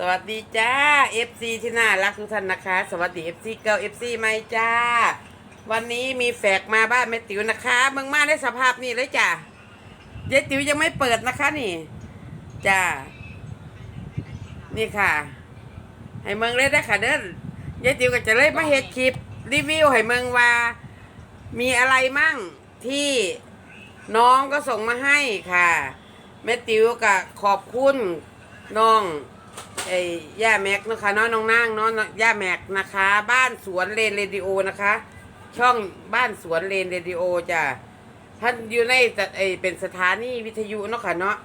สวัสดีจ้า FC ที่น่ารักทุกท่านนะคะ สวัสดี FC เก่า FC ใหม่จ้า วันนี้มีแฝกมาบ้านแม่ติ๋วนะคะเมึงมาได้สภาพนี้เลยจ้าเจ๊ติ๋วยังไม่เปิดนะคะนี่จ้านี่ค่ะ ให้เมืองเลยได้ค่ะเด้อเจ๊ติ๋วก็จะเลยมาเฮ็ดคลิปรีวิวให้เมืองว่ามีอะไรมั่งที่น้องก็ส่งมาให้ค่ะแม่ติ๋วก็ขอบคุณน้อง ไอ้ย่าแม็กนะคะน้องน้องนางน้องย่าแม็กนะคะ บ้านสวนเลนเรดิโอนะคะ ช่องบ้านสวนเลนเรดิโอจ้ะท่านอยู่ในไอเป็นสถานีวิทยุเนาะค่ะเนาะ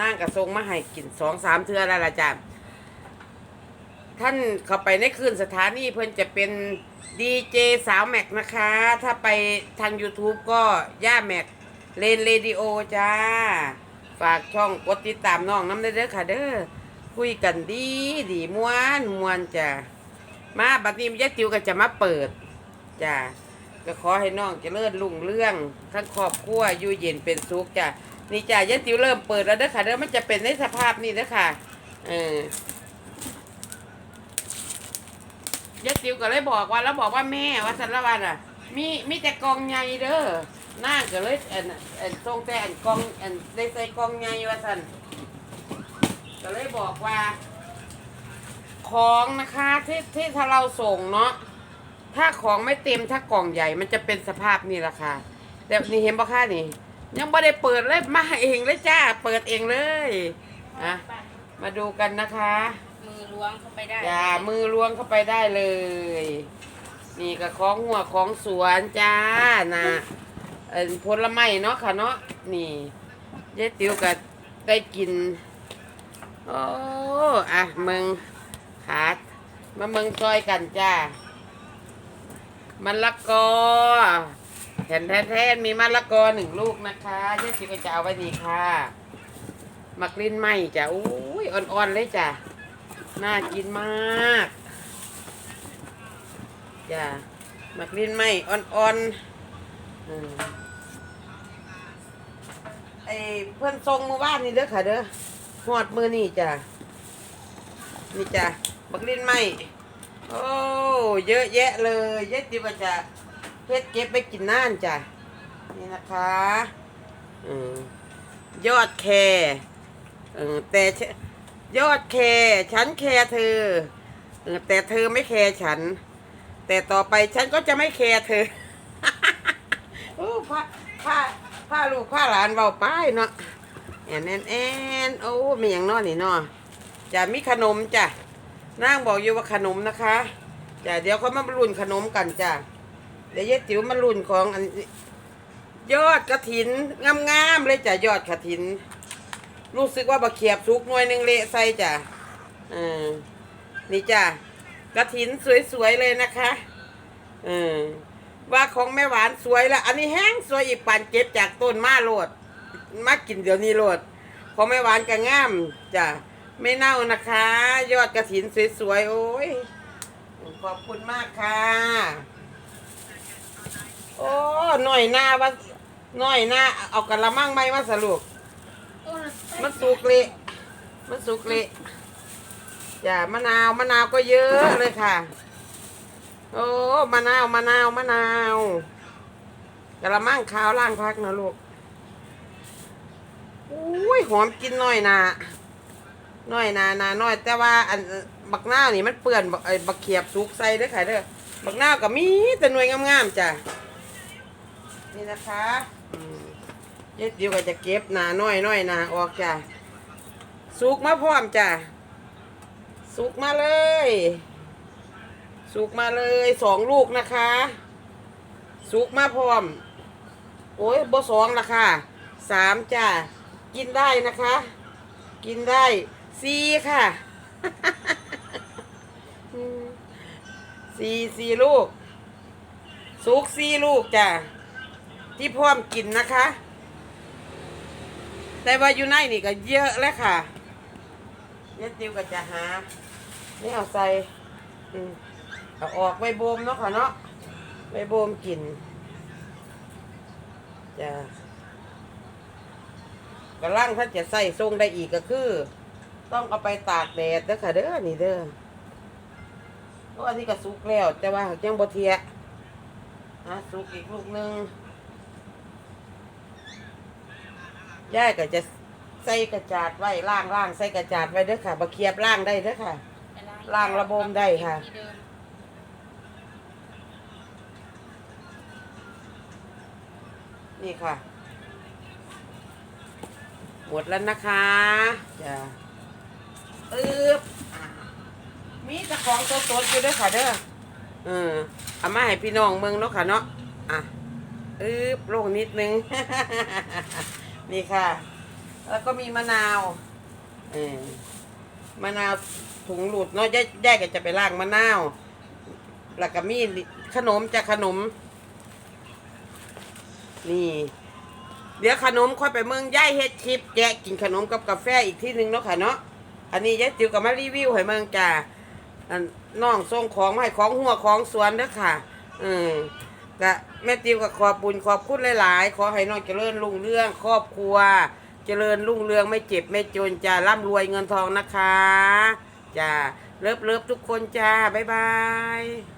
นั่งกระทรงมาให้กินสองสามเทือแล้วล่ะจ้ะท่านเข้าไปในคืนสถานีเพิ่นจะเป็นดีเจสาวแม็กนะคะ ถ้าไปทาง YouTube ก็ย่าแม็กเลนเรดิโอจ้า ฝากช่องกดติดตามน้องน้ำเด้อค่ะเด้อ คุยกันดีดีมวนมวนจ้ะมาบัดนี้ยายติวก็จะมาเปิดจ้ะก็ขอให้น้องเจริญรุ่งเรื่องทั้งครอบครัวอยู่เย็นเป็นสุขจ้ะนี่จ้ะยายติวเริ่มเปิดแล้วเด้อค่ะเด้อมันจะเป็นในสภาพนี้เด้อค่ะเออยายติวก็เลยบอกว่าแล้วบอกว่าแม่ว่าสันละวันอะ มีมีแต่กองใหญ่เด้อหน้าก็เลยอันอันทรงแต่อันกองอันได้ใส่กองใหญ่ว่าสัน ก็เลยบอกว่า ของนะคะที่ที่ถ้าเราส่งเนาะถ้าของไม่เต็มถ้ากล่องใหญ่มันจะเป็นสภาพนี่แหละค่ะแต่นี่เห็นปะคะนี่ ยังไม่ได้เปิดเลยมาเองเลยจ้า เปิดเองเลยอะมาดูกันนะคะ มือล้วงเข้าไปได้จ้ามือล้วงเข้าไปได้เลย นี่ก็ของหัวของสวนจ้านะเอ็นผลไม้เนาะค่ะเนาะนี่ยายติ๋วก็ได้กิน โอ้อะมึงขาดมามึงซอยกันจ้ามันละกอแทนแท้ๆมีมะละกอหนึ่งลูกนะคะยายติ๋วก็จะเอาไว้นี่ค่ะ มักลิ้นไหมจ้ะอุ้ยอ่อนๆเลยจ้ะ น่ากินมากจ้ะมักลิ้นไหมอ่อนๆอืมไอ้เพื่อนทรงมือว่านนี่เด้อค่ะเด้อ หอดมือนี่จ้ะนี่จ้ะหมักลิ้นไหมโอ้เยอะแยะเลยเยอะติว่าจะเพชรเก็บไปกินน่านจ้ะนี่นะคะอืมยอดแครเออแต่เชยอดแคร์ฉันแคร์เธอเออแต่เธอไม่แคร์ฉัน แต่ต่อไปฉันก็จะไม่แคร์เธอโอ้ผ้าผ้าผ้าลูกผ้าหลานเบาป้ายเนาะ แอนแอนแอนโอ้มีอย่างนอนี่นาะจะมีขนมจ้ะนางบอกอยู่ว่าขนมนะคะจ้ะเดี๋ยวเขามารุ่นขนมกันจ้ะเดี๋ยวยายติ๋วมารุ่นของอันยอดกระถินงามๆเลยจ้ะยอดกระถิน รู้สึกว่าบะเขียบสุกหน่วยหนึ่งเละใส่จ้ะเออนี่จ้ะกระถินสวยๆเลยนะคะเออว่าของแม่หวานสวยละอันนี้แห้งสวยอีกปันเก็บจากต้นมาโลด มากินเดี๋ยวนี้โลดของแม่หวานก็งามจ้ะไม่เน่านะคะ ยอดกระถินสวยๆโอ้ยขอบคุณมากค่ะ โอ้หน่อยหน้าว่าหน่อยหน้าเอากระมังไหม้มาสรุปมันสุกเละมันสุกเละจ้ะมะนาวมะนาวก็เยอะเลยค่ะ โอ้มะนาวมะนาวมะนาวกระมังข้าวล่างพักนะลูก อุ้ยหอมกินหน่อยนาหน่อยนานาหน่อย แต่ว่าอันบักหน้านี่มันเปื่อนบักไอ้บักเขียบสุกใส่เด้อค่ะเด้อบักหน้าก็มีแต่หน่วยงามๆจ้ะนี่นะคะเย็ดเดียวก็จะเก็บหนาน้อยน้อยนาออกจ้ะสุกมาพร้อมจ้ะสุกมาเลยสุกมาเลยสองลูกนะคะสุกมาพร้อม โอ้ยบ่สองละค่ะสามจ้ะ กินได้นะคะ กินได้สีค่ะสี่สี่ลูกสุกสีลูกจ้ะที่พร้อมกินนะคะ แต่ว่าอยู่ในนี่ก็เยอะแล้วค่ะเนี่ยติวก็จะหานี่เอาใส่อืมเอาออกใบโบมเนาะค่ะเนาะใบโบมกินจ้ะ กระลังถ้าจะใส่ทรงได้อีกก็คือ ต้องเอาไปตากแดดเด้อค่ะเด้อนี่เด้อเพราะอันนี้ก็สุกแล้วแต่ว่ายังบ่เทียฮะสุกอีกลูกหนึงย่ายก็จะใส่กระจาดไว้ล่างล่างใส่กระจาดไว้เด้อค่ะบะเคียบล่างได้เด้อค่ะล้างระบบได้ค่ะนี่ค่ะ หมดแล้วนะคะจ้ะอึ๊บอะมีแต่ของสดๆอยู่ด้วยค่ะเด้อเออเอามาให้พี่น้องเมืองเนาะค่ะเนาะอะอึ๊บลงนิดนึง นี่ค่ะ แล้วก็มีมะนาวเออมะนาวถุงหลุดเนาะย่าย่าก็จะไปล้างมะนาวแล้วก็มีขนมจากขนม นี่ เดี๋ยวขนมค่อยไปเมืองย่ายเฮ็ดคลิปแกะกินขนมกับกาแฟอีกที่หนึ่งเนาะค่ะเนาะอันนี้ยายติวกับมารีวิวให้เมืองจ้าอันน้องส่งของมาให้ของหัวของสวนเด้อค่ะ อืมกะแม่ติวกับขอบบุญขอบคุณหลาย ๆ ขอให้น้องเจริญรุ่งเรื่องครอบครัว เจริญรุ่งเรืองไม่เจ็บไม่จนจ้าร่ำรวยเงินทองนะคะจ้าเลิฟเลิฟทุกคนจ้าบ๊ายบาย